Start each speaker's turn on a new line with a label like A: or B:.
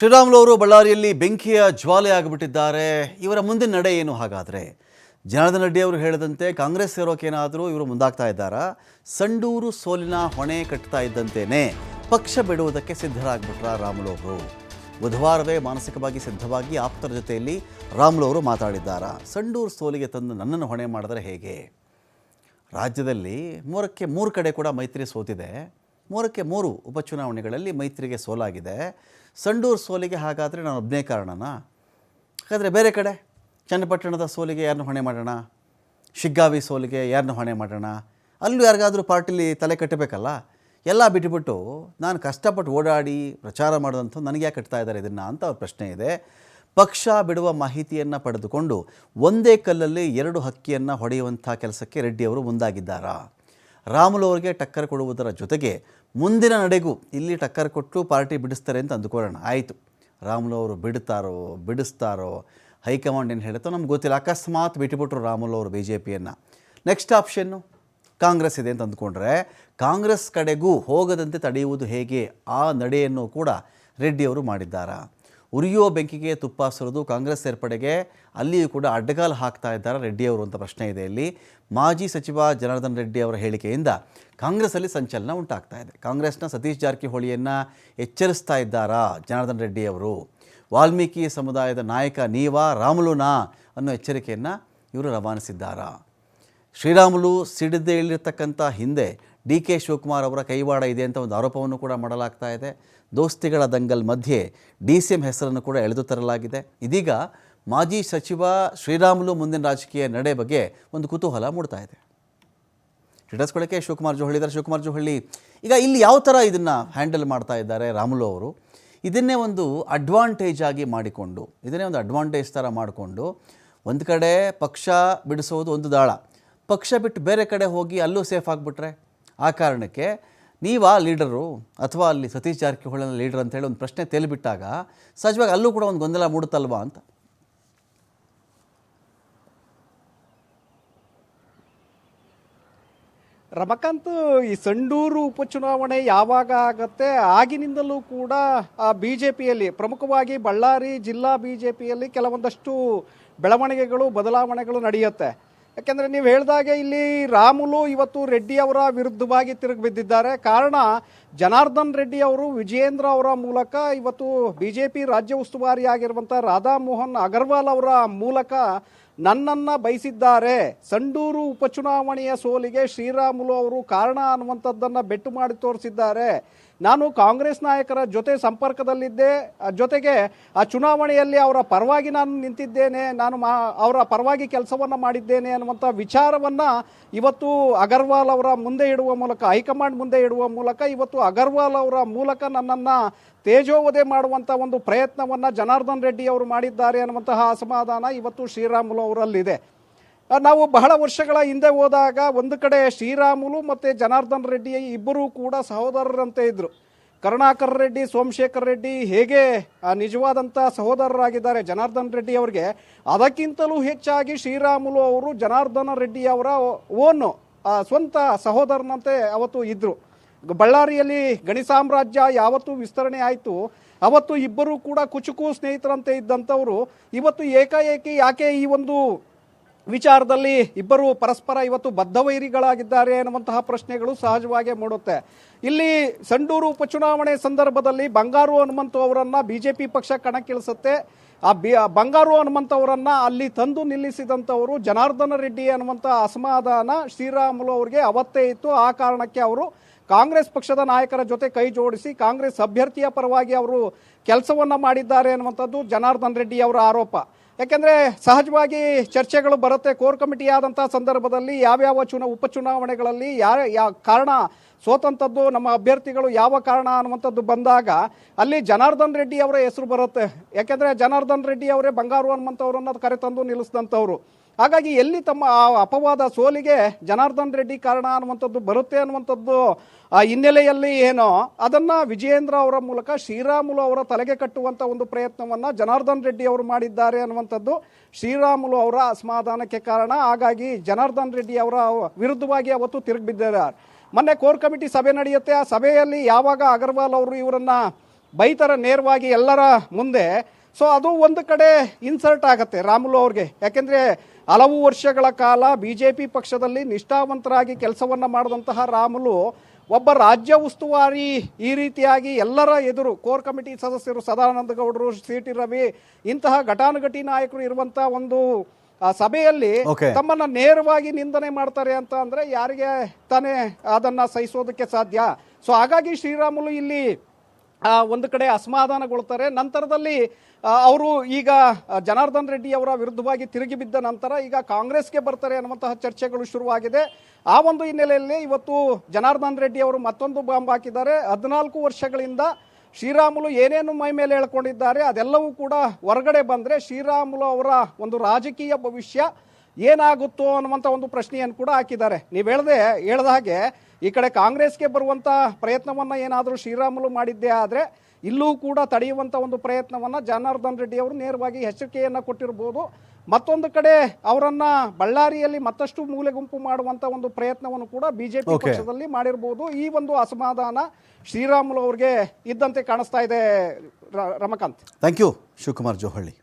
A: ಶ್ರೀರಾಮುಲು ಅವರು ಬಳ್ಳಾರಿಯಲ್ಲಿ ಬೆಂಕಿಯ ಜ್ವಾಲೆ ಆಗಿಬಿಟ್ಟಿದ್ದಾರೆ. ಇವರ ಮುಂದಿನ ನಡೆ ಏನು ಹಾಗಾದರೆ? ಜನಾರ್ದನ್ ರೆಡ್ಡಿ ಅವರು ಹೇಳಿದಂತೆ ಕಾಂಗ್ರೆಸ್ ಸೇರೋಕೇನಾದರೂ ಇವರು ಮುಂದಾಗ್ತಾ ಇದ್ದಾರಾ? ಸಂಡೂರು ಸೋಲಿನ ಹೊಣೆ ಕಟ್ತಾ ಇದ್ದಂತೆಯೇ ಪಕ್ಷ ಬಿಡುವುದಕ್ಕೆ ಸಿದ್ಧರಾಗ್ಬಿಟ್ರ ರಾಮುಲು ಬುಧವಾರವೇ ಮಾನಸಿಕವಾಗಿ ಸಿದ್ಧವಾಗಿ ಆಪ್ತರ ಜೊತೆಯಲ್ಲಿ ರಾಮುಲು ಅವರು ಮಾತಾಡಿದ್ದಾರಾ? ಸಂಡೂರು ಸೋಲಿಗೆ ತಂದು ನನ್ನನ್ನು ಹೊಣೆ ಮಾಡಿದರೆ ಹೇಗೆ? ರಾಜ್ಯದಲ್ಲಿ ಮೂರಕ್ಕೆ ಮೂರು ಕಡೆ ಕೂಡ ಮೈತ್ರಿ ಸೋತಿದೆ. ಮೂರಕ್ಕೆ ಮೂರು ಉಪಚುನಾವಣೆಗಳಲ್ಲಿ ಮೈತ್ರಿಗೆ ಸೋಲಾಗಿದೆ. ಸಂಡೂರು ಸೋಲಿಗೆ ಹಾಗಾದರೆ ನಾನು ಒಬ್ಬನೇ ಕಾರಣನಾ? ಹಾಗಾದರೆ ಬೇರೆ ಕಡೆ? ಚನ್ನಪಟ್ಟಣದ ಸೋಲಿಗೆ ಯಾರನ್ನು ಹೊಣೆ ಮಾಡೋಣ? ಶಿಗ್ಗಾವಿ ಸೋಲಿಗೆ ಯಾರನ್ನು ಹೊಣೆ ಮಾಡೋಣ? ಅಲ್ಲೂ ಯಾರಿಗಾದರೂ ಪಾರ್ಟಿಲಿ ತಲೆ ಕಟ್ಟಬೇಕಲ್ಲ? ಎಲ್ಲ ಬಿಟ್ಟುಬಿಟ್ಟು ನಾನು ಕಷ್ಟಪಟ್ಟು ಓಡಾಡಿ ಪ್ರಚಾರ ಮಾಡಿದಂಥ ನನಗೆ ಯಾಕೆ ಕಟ್ತಾ ಇದ್ದಾರೆ ಇದನ್ನು ಅಂತ ಅವ್ರ ಪ್ರಶ್ನೆ ಇದೆ. ಪಕ್ಷ ಬಿಡುವ ಮಾಹಿತಿಯನ್ನು ಪಡೆದುಕೊಂಡು ಒಂದೇ ಕಲ್ಲಲ್ಲಿ ಎರಡು ಹಕ್ಕಿಯನ್ನು ಹೊಡೆಯುವಂಥ ಕೆಲಸಕ್ಕೆ ರೆಡ್ಡಿಯವರು ಮುಂದಾಗಿದ್ದಾರಾ? ರಾಮುಲು ಅವರಿಗೆ ಟಕ್ಕರ್ ಕೊಡುವುದರ ಜೊತೆಗೆ ಮುಂದಿನ ನಡೆಗೂ ಇಲ್ಲಿ ಟಕ್ಕರ್ ಕೊಟ್ಟು ಪಾರ್ಟಿ ಬಿಡಿಸ್ತಾರೆ ಅಂತ ಅಂದುಕೊಳ್ಳೋಣ. ಆಯಿತು. ರಾಮುಲು ಅವರು ಬಿಡ್ತಾರೋ, ಬಿಡಿಸ್ತಾರೋ, ಹೈಕಮಾಂಡ್ ಏನು ಹೇಳುತ್ತೋ ನಮ್ಗೆ ಗೊತ್ತಿಲ್ಲ. ಅಕಸ್ಮಾತ್ ಬಿಟ್ಟುಬಿಟ್ರು ರಾಮುಲು ಅವರು ಬಿ ಜೆ ಪಿಯನ್ನು ನೆಕ್ಸ್ಟ್ ಆಪ್ಷನ್ನು ಕಾಂಗ್ರೆಸ್ ಇದೆ ಅಂತ ಅಂದ್ಕೊಂಡ್ರೆ, ಕಾಂಗ್ರೆಸ್ ಕಡೆಗೂ ಹೋಗದಂತೆ ತಡೆಯುವುದು ಹೇಗೆ? ಆ ನಡೆಯನ್ನು ಕೂಡ ರೆಡ್ಡಿಯವರು ಮಾಡಿದ್ದಾರಾ? ಉರಿಯೋ ಬೆಂಕಿಗೆ ತುಪ್ಪ ಸುರಿದು ಕಾಂಗ್ರೆಸ್ ಸೇರ್ಪಡೆಗೆ ಅಲ್ಲಿಯೂ ಕೂಡ ಅಡ್ಡಗಾಲು ಹಾಕ್ತಾ ಇದ್ದಾರೆ ರೆಡ್ಡಿಯವರು ಅಂತ ಪ್ರಶ್ನೆ ಇದೆ ಇಲ್ಲಿ. ಮಾಜಿ ಸಚಿವ ಜನಾರ್ದನ್ ರೆಡ್ಡಿ ಅವರ ಹೇಳಿಕೆಯಿಂದ ಕಾಂಗ್ರೆಸ್ಸಲ್ಲಿ ಸಂಚಲನ ಉಂಟಾಗ್ತಾ ಇದೆ. ಕಾಂಗ್ರೆಸ್ನ ಸತೀಶ್ ಜಾರಕಿಹೊಳಿಯನ್ನು ಎಚ್ಚರಿಸ್ತಾ ಇದ್ದಾರಾ ಜನಾರ್ದನ್ ರೆಡ್ಡಿ ಅವರು? ವಾಲ್ಮೀಕಿ ಸಮುದಾಯದ ನಾಯಕ ನೀವಾ ರಾಮುಲುನಾ ಅನ್ನೋ ಎಚ್ಚರಿಕೆಯನ್ನು ಇವರು ರವಾನಿಸಿದ್ದಾರಾ? ಶ್ರೀರಾಮುಲು ಸಿಡಿದೇ ಇಳಿರ್ತಕ್ಕಂಥ ಹಿಂದೆ ಡಿ ಕೆ ಶಿವಕುಮಾರ್ ಅವರ ಕೈವಾಡ ಇದೆ ಅಂತ ಒಂದು ಆರೋಪವನ್ನು ಕೂಡ ಮಾಡಲಾಗ್ತಾ ಇದೆ. ದೋಸ್ತಿಗಳ ದಂಗಲ್ ಮಧ್ಯೆ ಡಿ ಸಿ ಎಂ ಹೆಸರನ್ನು ಕೂಡ ಎಳೆದು ತರಲಾಗಿದೆ. ಇದೀಗ ಮಾಜಿ ಸಚಿವ ಶ್ರೀರಾಮುಲು ಮುಂದಿನ ರಾಜಕೀಯ ನಡೆ ಬಗ್ಗೆ ಒಂದು ಕುತೂಹಲ ಮೂಡ್ತಾ ಇದೆ. ಹಿಡಿಸ್ಕೊಳ್ಳೋಕ್ಕೆ ಶಿವಕುಮಾರ್ ಜೋಹಳ್ಳಿ ಇದ್ದಾರೆ ಶಿವಕುಮಾರ್ ಜೋಹಳ್ಳಿ ಈಗ ಇಲ್ಲಿ ಯಾವ ಥರ ಇದನ್ನು ಹ್ಯಾಂಡಲ್ ಮಾಡ್ತಾ ಇದ್ದಾರೆ ರಾಮುಲು ಅವರು? ಇದನ್ನೇ ಒಂದು ಅಡ್ವಾಂಟೇಜ್ ಆಗಿ ಮಾಡಿಕೊಂಡು, ಇದನ್ನೇ ಒಂದು ಅಡ್ವಾಂಟೇಜ್ ಥರ ಮಾಡಿಕೊಂಡು ಒಂದು ಕಡೆ ಪಕ್ಷ ಬಿಡಿಸೋದು ಒಂದು ದಾಳ. ಪಕ್ಷ ಬಿಟ್ಟು ಬೇರೆ ಕಡೆ ಹೋಗಿ ಅಲ್ಲೂ ಸೇಫ್ ಆಗಿಬಿಟ್ರೆ ಆ ಕಾರಣಕ್ಕೆ ನೀವು ಆ ಲೀಡರು ಅಥವಾ ಅಲ್ಲಿ ಸತೀಶ್ ಜಾರಕಿಹೊಳಿನ ಲೀಡರ್ ಅಂತೇಳಿ ಒಂದು ಪ್ರಶ್ನೆ ತೇಲಿಬಿಟ್ಟಾಗ ಸಹಜವಾಗಿ ಅಲ್ಲೂ ಕೂಡ ಒಂದು ಗೊಂದಲ ಮೂಡುತ್ತಲ್ವಾ ಅಂತ?
B: ರಮಕಾಂತ್, ಈ ಸಂಡೂರು ಉಪಚುನಾವಣೆ ಯಾವಾಗ ಆಗತ್ತೆ? ಆಗಿನಿಂದಲೂ ಕೂಡ ಬಿ ಜೆ ಪಿಯಲ್ಲಿ ಪ್ರಮುಖವಾಗಿ ಬಳ್ಳಾರಿ ಜಿಲ್ಲಾ ಬಿ ಜೆ ಪಿಯಲ್ಲಿ ಕೆಲವೊಂದಷ್ಟು ಬೆಳವಣಿಗೆಗಳು, ಬದಲಾವಣೆಗಳು ನಡೆಯುತ್ತೆ. ಯಾಕೆಂದರೆ ನೀವು ಹೇಳಿದಾಗೆ ಇಲ್ಲಿ ರಾಮುಲು ಇವತ್ತು ರೆಡ್ಡಿ ಅವರ ವಿರುದ್ಧವಾಗಿ ತಿರುಗಿ ಬಿದ್ದಿದ್ದಾರೆ. ಕಾರಣ ಜನಾರ್ದನ್ ರೆಡ್ಡಿ ಅವರು, ವಿಜಯೇಂದ್ರ ಅವರ ಮೂಲಕ ಇವತ್ತು ಬಿ ಜೆ ಪಿ ರಾಜ್ಯ ಉಸ್ತುವಾರಿ ಆಗಿರುವಂಥ ರಾಧಾಮೋಹನ್ ಅಗರ್ವಾಲ್ ಅವರ ಮೂಲಕ ನನ್ನನ್ನು ಬಯಸಿದ್ದಾರೆ ಸಂಡೂರು ಉಪಚುನಾವಣೆಯ ಸೋಲಿಗೆ ಶ್ರೀರಾಮುಲು ಅವರು ಕಾರಣ ಅನ್ನುವಂಥದ್ದನ್ನು ಬೆಟ್ಟು ಮಾಡಿ ತೋರಿಸಿದ್ದಾರೆ. ನಾನು ಕಾಂಗ್ರೆಸ್ ನಾಯಕರ ಜೊತೆ ಸಂಪರ್ಕದಲ್ಲಿದ್ದೆ ಜೊತೆಗೆ ಆ ಚುನಾವಣೆಯಲ್ಲಿ ಅವರ ಪರವಾಗಿ ನಾನು ನಿಂತಿದ್ದೇನೆ, ನಾನು ಮಾ, ಅವರ ಪರವಾಗಿ ಕೆಲಸವನ್ನು ಮಾಡಿದ್ದೇನೆ ಅನ್ನುವಂಥ ವಿಚಾರವನ್ನು ಇವತ್ತು ಅಗರ್ವಾಲ್ ಅವರ ಮುಂದೆ ಇಡುವ ಮೂಲಕ, ಹೈಕಮಾಂಡ್ ಮುಂದೆ ಇಡುವ ಮೂಲಕ ಇವತ್ತು ಅಗರ್ವಾಲ್ ಅವರ ಮೂಲಕ ನನ್ನನ್ನು ತೇಜೋವಧೆ ಮಾಡುವಂಥ ಒಂದು ಪ್ರಯತ್ನವನ್ನು ಜನಾರ್ದನ್ ರೆಡ್ಡಿ ಅವರು ಮಾಡಿದ್ದಾರೆ ಅನ್ನುವಂತಹ ಅಸಮಾಧಾನ ಇವತ್ತು ಶ್ರೀರಾಮುಲು ಅವರಲ್ಲಿದೆ. ನಾವು ಬಹಳ ವರ್ಷಗಳ ಹಿಂದೆ ಹೋದಾಗ ಒಂದು ಕಡೆ ಶ್ರೀರಾಮುಲು ಮತ್ತು ಜನಾರ್ದನ್ ರೆಡ್ಡಿ ಇಬ್ಬರೂ ಕೂಡ ಸಹೋದರರಂತೆ ಇದ್ದರು ಕರುಣಾಕರ್ ರೆಡ್ಡಿ, ಸೋಮಶೇಖರ್ ರೆಡ್ಡಿ ಹೇಗೆ ನಿಜವಾದಂಥ ಸಹೋದರರಾಗಿದ್ದಾರೆ ಜನಾರ್ದನ್ ರೆಡ್ಡಿ ಅವರಿಗೆ, ಅದಕ್ಕಿಂತಲೂ ಹೆಚ್ಚಾಗಿ ಶ್ರೀರಾಮುಲು ಅವರು ಜನಾರ್ದನ ರೆಡ್ಡಿ ಅವರ ಓನು ಸ್ವಂತ ಸಹೋದರನಂತೆ ಅವತ್ತು ಇದ್ದರು ಬಳ್ಳಾರಿಯಲ್ಲಿ ಗಣಿ ಸಾಮ್ರಾಜ್ಯ ಯಾವತ್ತು ವಿಸ್ತರಣೆ ಆಯಿತು. ಅವತ್ತು ಇಬ್ಬರು ಕೂಡ ಕುಚುಕು ಸ್ನೇಹಿತರಂತೆ ಇದ್ದಂಥವರು. ಇವತ್ತು ಏಕಾಏಕಿ ಯಾಕೆ ಈ ಒಂದು ವಿಚಾರದಲ್ಲಿ ಇಬ್ಬರು ಪರಸ್ಪರ ಇವತ್ತು ಬದ್ಧವೈರಿಗಳಾಗಿದ್ದಾರೆ ಎನ್ನುವಂತಹ ಪ್ರಶ್ನೆಗಳು ಸಹಜವಾಗಿ ಮೂಡುತ್ತೆ. ಇಲ್ಲಿ ಸಂಡೂರು ಉಪಚುನಾವಣೆ ಸಂದರ್ಭದಲ್ಲಿ ಬಂಗಾರು ಹನುಮಂತು ಅವರನ್ನ ಬಿಜೆಪಿ ಪಕ್ಷ ಕಣಕ್ಕಿಳಿಸುತ್ತೆ. ಆ ಬಿ ಬಂಗಾರು ಹನುಮಂತ ಅವರನ್ನ ಅಲ್ಲಿ ತಂದು ನಿಲ್ಲಿಸಿದಂಥವರು ಜನಾರ್ದನ ರೆಡ್ಡಿ ಅನ್ನುವಂಥ ಅಸಮಾಧಾನ ಶ್ರೀರಾಮುಲು ಅವರಿಗೆ ಅವತ್ತೇ ಇತ್ತು. ಆ ಕಾರಣಕ್ಕೆ ಅವರು ಕಾಂಗ್ರೆಸ್ ಪಕ್ಷದ ನಾಯಕರ ಜೊತೆ ಕೈ ಜೋಡಿಸಿ ಕಾಂಗ್ರೆಸ್ ಅಭ್ಯರ್ಥಿಯ ಪರವಾಗಿ ಅವರು ಕೆಲಸವನ್ನ ಮಾಡಿದ್ದಾರೆ ಅನ್ನುವಂಥದ್ದು ಜನಾರ್ದನ್ ರೆಡ್ಡಿ ಅವರ ಆರೋಪ. ಯಾಕೆಂದ್ರೆ ಸಹಜವಾಗಿ ಚರ್ಚೆಗಳು ಬರುತ್ತೆ, ಕೋರ್ ಕಮಿಟಿ ಆದಂತಹ ಸಂದರ್ಭದಲ್ಲಿ ಯಾವ್ಯಾವ ಚುನಾ ಉಪಚುನಾವಣೆಗಳಲ್ಲಿ ಯಾರ, ಯಾ, ಕಾರಣ ಸೋತಂಥದ್ದು ನಮ್ಮ ಅಭ್ಯರ್ಥಿಗಳು ಯಾವ ಕಾರಣ ಅನ್ನುವಂಥದ್ದು ಬಂದಾಗ ಅಲ್ಲಿ ಜನಾರ್ದನ್ ರೆಡ್ಡಿ ಅವರ ಹೆಸರು ಬರುತ್ತೆ. ಯಾಕೆಂದರೆ ಜನಾರ್ದನ್ ರೆಡ್ಡಿ ಅವರೇ ಬಂಗಾರು ಅನ್ನುವಂಥವ್ರನ್ನ ಕರೆತಂದು ನಿಲ್ಲಿಸಿದಂಥವ್ರು. ಹಾಗಾಗಿ ಎಲ್ಲಿ ತಮ್ಮ ಆ ಅಪವಾದ ಸೋಲಿಗೆ ಜನಾರ್ದನ್ ರೆಡ್ಡಿ ಕಾರಣ ಅನ್ನುವಂಥದ್ದು ಬರುತ್ತೆ ಅನ್ನುವಂಥದ್ದು, ಆ ಹಿನ್ನೆಲೆಯಲ್ಲಿ ಏನೋ, ಅದನ್ನು ವಿಜಯೇಂದ್ರ ಅವರ ಮೂಲಕ ಶ್ರೀರಾಮುಲು ಅವರ ತಲೆಗೆ ಕಟ್ಟುವಂಥ ಒಂದು ಪ್ರಯತ್ನವನ್ನು ಜನಾರ್ದನ್ ರೆಡ್ಡಿ ಅವರು ಮಾಡಿದ್ದಾರೆ ಅನ್ನುವಂಥದ್ದು ಶ್ರೀರಾಮುಲು ಅವರ ಅಸಮಾಧಾನಕ್ಕೆ ಕಾರಣ. ಹಾಗಾಗಿ ಜನಾರ್ದನ್ ರೆಡ್ಡಿ ಅವರ ವಿರುದ್ಧವಾಗಿ ಅವತ್ತು ತಿರುಗಿ ಬಿದ್ದಿದ್ದಾರೆ. ಮೊನ್ನೆ ಕೋರ್ ಕಮಿಟಿ ಸಭೆ ನಡೆಯುತ್ತೆ. ಆ ಸಭೆಯಲ್ಲಿ ಯಾವಾಗ ಅಗರ್ವಾಲ್ ಅವರು ಇವರನ್ನು ಬೈತರ ನೇರವಾಗಿ ಎಲ್ಲರ ಮುಂದೆ ಸೊ ಅದು ಒಂದು ಕಡೆ ಇನ್ಸರ್ಟ್ ಆಗುತ್ತೆ ರಾಮುಲು ಅವ್ರಿಗೆ. ಯಾಕೆಂದರೆ ಹಲವು ವರ್ಷಗಳ ಕಾಲ ಬಿ ಜೆ ಪಿ ಪಕ್ಷದಲ್ಲಿ ನಿಷ್ಠಾವಂತರಾಗಿ ಕೆಲಸವನ್ನ ಮಾಡಿದಂತಹ ರಾಮುಲು ಒಬ್ಬ ರಾಜ್ಯ ಉಸ್ತುವಾರಿ ಈ ರೀತಿಯಾಗಿ ಎಲ್ಲರ ಎದುರು ಕೋರ್ ಕಮಿಟಿ ಸದಸ್ಯರು ಸದಾನಂದ ಗೌಡರು ಸಿ ಟಿ ರವಿ ಇಂತಹ ಘಟಾನುಘಟಿ ನಾಯಕರು ಇರುವಂತಹ ಒಂದು ಆ, ಸಭೆಯಲ್ಲಿ. ತಮ್ಮನ್ನ ನೇರವಾಗಿ ನಿಂದನೆ ಮಾಡ್ತಾರೆ ಅಂತ ಅಂದ್ರೆ ಯಾರಿಗೆ ತಾನೇ ಅದನ್ನ ಸಹಿಸೋದಕ್ಕೆ ಸಾಧ್ಯ? ಸೊ ಹಾಗಾಗಿ ಶ್ರೀರಾಮುಲು ಇಲ್ಲಿ ಒಂದು ಕಡೆ ಅಸಮಾಧಾನಗೊಳ್ತಾರೆ. ನಂತರದಲ್ಲಿ ಅವರು ಈಗ ಜನಾರ್ದನ್ ರೆಡ್ಡಿ ಅವರ ವಿರುದ್ಧವಾಗಿ ತಿರುಗಿ ಬಿದ್ದ ನಂತರ ಈಗ ಕಾಂಗ್ರೆಸ್ಗೆ ಬರ್ತಾರೆ ಅನ್ನುವಂತಹ ಚರ್ಚೆಗಳು ಶುರುವಾಗಿದೆ. ಆ ಒಂದು ಹಿನ್ನೆಲೆಯಲ್ಲಿ ಇವತ್ತು ಜನಾರ್ದನ್ ರೆಡ್ಡಿ ಅವರು ಮತ್ತೊಂದು ಬಾಂಬ್ ಹಾಕಿದ್ದಾರೆ. ಹದಿನಾಲ್ಕು ವರ್ಷಗಳಿಂದ ಶ್ರೀರಾಮುಲು ಏನೇನು ಮೈ ಮೇಲೆ ಹೇಳ್ಕೊಂಡಿದ್ದಾರೆ ಅದೆಲ್ಲವೂ ಕೂಡ ಹೊರಗಡೆ ಬಂದರೆ ಶ್ರೀರಾಮುಲು ಅವರ ಒಂದು ರಾಜಕೀಯ ಭವಿಷ್ಯ ಏನಾಗುತ್ತೋ ಅನ್ನುವಂಥ ಒಂದು ಪ್ರಶ್ನೆಯನ್ನು ಕೂಡ ಹಾಕಿದ್ದಾರೆ. ನೀವು ಹೇಳ್ದೆ ಹೇಳ್ದ ಹಾಗೆ ಈ ಕಡೆ ಕಾಂಗ್ರೆಸ್ಗೆ ಬರುವಂಥ ಪ್ರಯತ್ನವನ್ನು ಏನಾದರೂ ಶ್ರೀರಾಮುಲು ಮಾಡಿದ್ದೇ ಆದರೆ ಇಲ್ಲೂ ಕೂಡ ತಡೆಯುವಂಥ ಒಂದು ಪ್ರಯತ್ನವನ್ನು ಜನಾರ್ದನ್ ರೆಡ್ಡಿ ಅವರು ನೇರವಾಗಿ ಎಚ್ಚರಿಕೆಯನ್ನು ಕೊಟ್ಟಿರ್ಬೋದು. ಮತ್ತೊಂದು ಕಡೆ ಅವರನ್ನ ಬಳ್ಳಾರಿಯಲ್ಲಿ ಮತ್ತಷ್ಟು ಮೂಲೆ ಗುಂಪು ಮಾಡುವಂಥ ಒಂದು ಪ್ರಯತ್ನವನ್ನು ಕೂಡ ಬಿಜೆಪಿ. ಪಕ್ಷದಲ್ಲಿ ಮಾಡಿರ್ಬೋದು. ಈ ಒಂದು ಅಸಮಾಧಾನ ಶ್ರೀರಾಮುಲು ಅವರಿಗೆ ಇದ್ದಂತೆ ಕಾಣಿಸ್ತಾ ಇದೆ Ramakant.
A: Thank you Shivakumar Johalli.